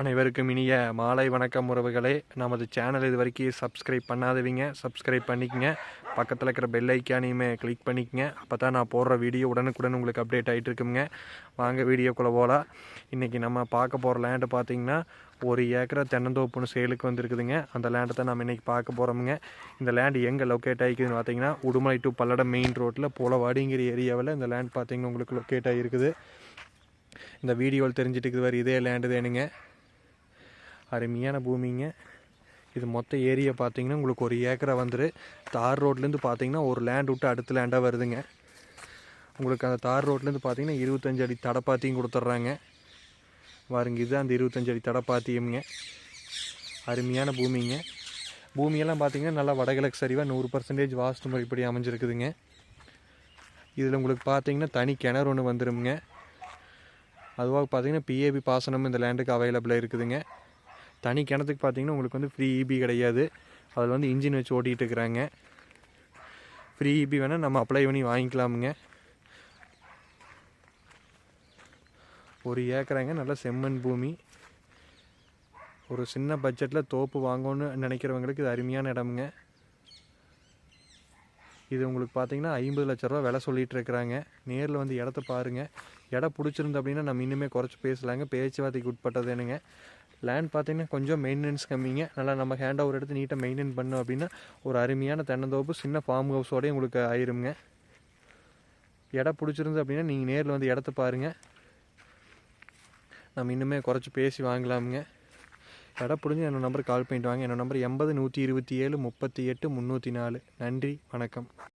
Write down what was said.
அனைவருக்கும் இனிய மாலை வணக்கம் உறவுகளே. நமது சேனல் இது வரைக்கும் சப்ஸ்கிரைப் பண்ணாதவங்க. சப்ஸ்கிரைப் பண்ணிக்கங்க. பக்கத்தில் இருக்கிற பெல் ஐக்கானையுமே கிளிக் பண்ணிக்கங்க. அப்போ தான் நான் போடுற வீடியோ உடனுக்குடன் உங்களுக்கு அப்டேட் ஆகிட்டு இருக்குங்க. வாங்க வீடியோக்குள்ளே போகலாம். இன்றைக்கி நம்ம பார்க்க போகிற லேண்டு பார்த்திங்கன்னா ஒரு ஏக்கரை தென்னந்தோப்புன்னு சேலுக்கு வந்திருக்குதுங்க. அந்த லேண்டை தான் நம்ம இன்றைக்கி பார்க்க போகிறோமுங்க இந்த லேண்டு எங்கே லொக்கேட் ஆகிக்குதுன்னு பார்த்தீங்கன்னா உடுமலை டு பல்லடம் மெயின் ரோட்டில் போலவாடிங்கிற ஏரியாவில் இந்த லேண்ட் பார்த்திங்கன்னா உங்களுக்கு லொக்கேட் ஆகிருக்குது இந்த வீடியோவில் தெரிஞ்சுட்டு இருக்குது வேறு இதே லேண்டு தானுங்க. அருமையான பூமிங்க. இது மொத்த ஏரியை பார்த்தீங்கன்னா உங்களுக்கு ஒரு ஏக்கரை வந்துரு. தார் ரோட்லேருந்து பார்த்தீங்கன்னா ஒரு லேண்ட் விட்டு அடுத்த லேண்டாக வருதுங்க. உங்களுக்கு அந்த தார் ரோட்லேருந்து பார்த்தீங்கன்னா இருபத்தஞ்சு அடி தடப்பாத்தியும் கொடுத்துட்றாங்க. பாருங்க இது அந்த இருபத்தஞ்சு அடி தடப்பாத்தியம்ங்க. அருமையான பூமிங்க. பூமியெல்லாம் பார்த்தீங்கன்னா நல்லா வடகிழக்கு சரிவாக நூறு பர்சன்டேஜ் வாஸ்து முறைப்படி அமைஞ்சிருக்குதுங்க. இதில் உங்களுக்கு பார்த்தீங்கன்னா தனி கிணறு ஒன்று வந்துடும்ங்க அதுவாக பார்த்தீங்கன்னா பிஏபி பாசனம் இந்த லேண்டுக்கு அவைலபிளாக இருக்குதுங்க. தனி கிணத்துக்கு பார்த்தீங்கன்னா உங்களுக்கு வந்து ஃப்ரீ இபி கிடையாது. அதில் வந்து இன்ஜின் வச்சு ஓட்டிகிட்டு இருக்கிறாங்க. ஃப்ரீ இபி வேணால் நம்ம அப்ளை பண்ணி வாங்கிக்கலாமுங்க. ஒரு ஏக்கராங்க நல்ல செம்மண் பூமி. ஒரு சின்ன பட்ஜெட்டில் தோப்பு வாங்கணும்னு நினைக்கிறவங்களுக்கு இது அருமையான இடமுங்க. இது உங்களுக்கு பார்த்தீங்கன்னா ஐம்பது லட்ச ரூபா விலை சொல்லிகிட்டு இருக்கிறாங்க. நேரில் வந்து இடத்த பாருங்கள் இடம் பிடிச்சிருந்து அப்படின்னா நம்ம இன்னுமே குறைச்சி பேசலாங்க. பேச்சுவார்த்தைக்கு உட்பட்டது என்னங்க. லேண்ட் பார்த்தீங்கன்னா கொஞ்சம் மெயின்டெனன்ஸ் கம்மிங்க. நல்லா நம்ம ஹேண்ட் ஓவர் எடுத்து நீட்டாக மெயின்டைன் பண்ணோம் அப்படின்னா ஒரு அருமையான தென்னந்தோப்பு சின்ன ஃபார்ம் ஹவுஸோடய உங்களுக்கு ஆயிருங்க. இடம் பிடிச்சிருந்து அப்படின்னா நீங்கள் நேரில் வந்து இடத்த பாருங்கள் நம்ம இன்னுமே குறைச்சி பேசி வாங்கலாமுங்க. இடம் புரிஞ்சு என்னோட நம்பருக்கு கால் பண்ணிட்டு வாங்க. என்னோட நம்பர் எண்பது நூற்றி இருபத்தி ஏழு முப்பத்தி எட்டு முந்நூற்றி நாலு. நன்றி வணக்கம்.